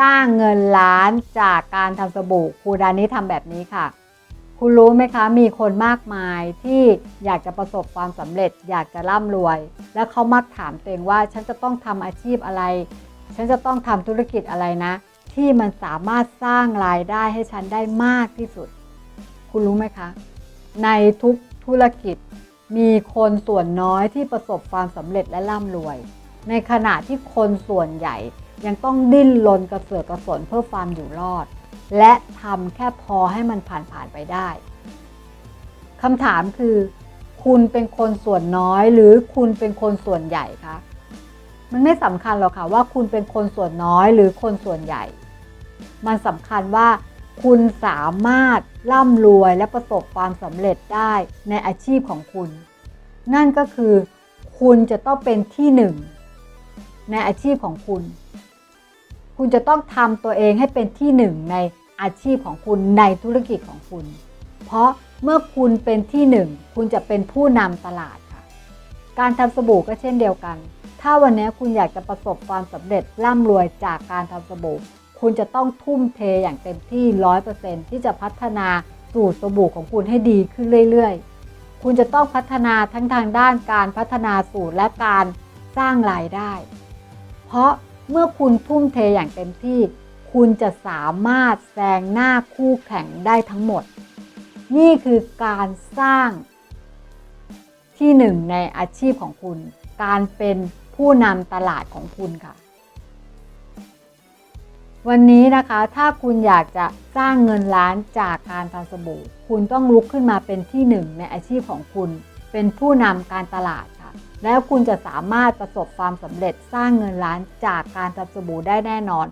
สร้างเงินล้านจากการทำสบู่ครูดานี้ทำแบบนี้ค่ะ คุณรู้ไหมคะ มีคนมากมายที่อยากจะประสบความสำเร็จ อยากจะร่ำรวย แล้วเขามักถามตัวเองว่า ฉันจะต้องทำอาชีพอะไร ฉันจะต้องทำธุรกิจอะไรนะ ที่มันสามารถสร้างรายได้ให้ฉันได้มากที่สุด คุณรู้ไหมคะ ในทุกธุรกิจมีคนส่วนน้อยที่ประสบความสำเร็จและร่ำรวย ในขณะที่คนส่วนใหญ่ยังต้องดิ้นรนกระเสือกกระสนเพื่อความอยู่รอด และทำแค่พอให้มันผ่านผ่านไปได้คำถามคือ คุณเป็นคนส่วนน้อย หรือคุณเป็นคนส่วนใหญ่คะมันไม่สำคัญหรอกค่ะว่าคุณเป็นคนส่วนน้อยหรือคนส่วนใหญ่ มันสำคัญว่าคุณสามารถร่ำรวยและประสบความสำเร็จได้ในอาชีพของคุณ นั่นก็คือ คุณจะต้องเป็นที่หนึ่ง ในอาชีพของคุณ คุณจะต้องทำตัวเองให้เป็นที่หนึ่งในอาชีพของคุณในธุรกิจของคุณ เพราะเมื่อคุณเป็นที่หนึ่งคุณจะเป็นผู้นำตลาดค่ะ การทำสบู่ก็เช่นเดียวกัน ถ้าวันนี้คุณอยากจะประสบความสำเร็จร่ำรวยจากการทำสบู่ คุณจะต้องทุ่มเทอย่างเต็มที่ 100%ที่จะพัฒนาสูตรสบู่ของคุณให้ดีขึ้นเรื่อยๆ คุณจะต้องพัฒนาทั้งทางด้านการพัฒนาสูตรและการสร้างรายได้ เพราะเมื่อคุณทุ่มเทอย่างเต็มที่ คุณจะสามารถแซงหน้าคู่แข่งได้ทั้งหมด นี่คือการสร้าง ที่หนึ่งในอาชีพของคุณ การเป็นผู้นำตลาดของคุณค่ะ วันนี้นะคะถ้าคุณอยากจะสร้างเงินล้านจากการทำสบู่ คุณต้องลุกขึ้นมาเป็นที่หนึ่งในอาชีพของคุณ เป็นผู้นำการตลาด แล้วคุณจะสามารถประสบความสำเร็จสร้างเงินล้านจากการทำสบู่ได้แน่นอน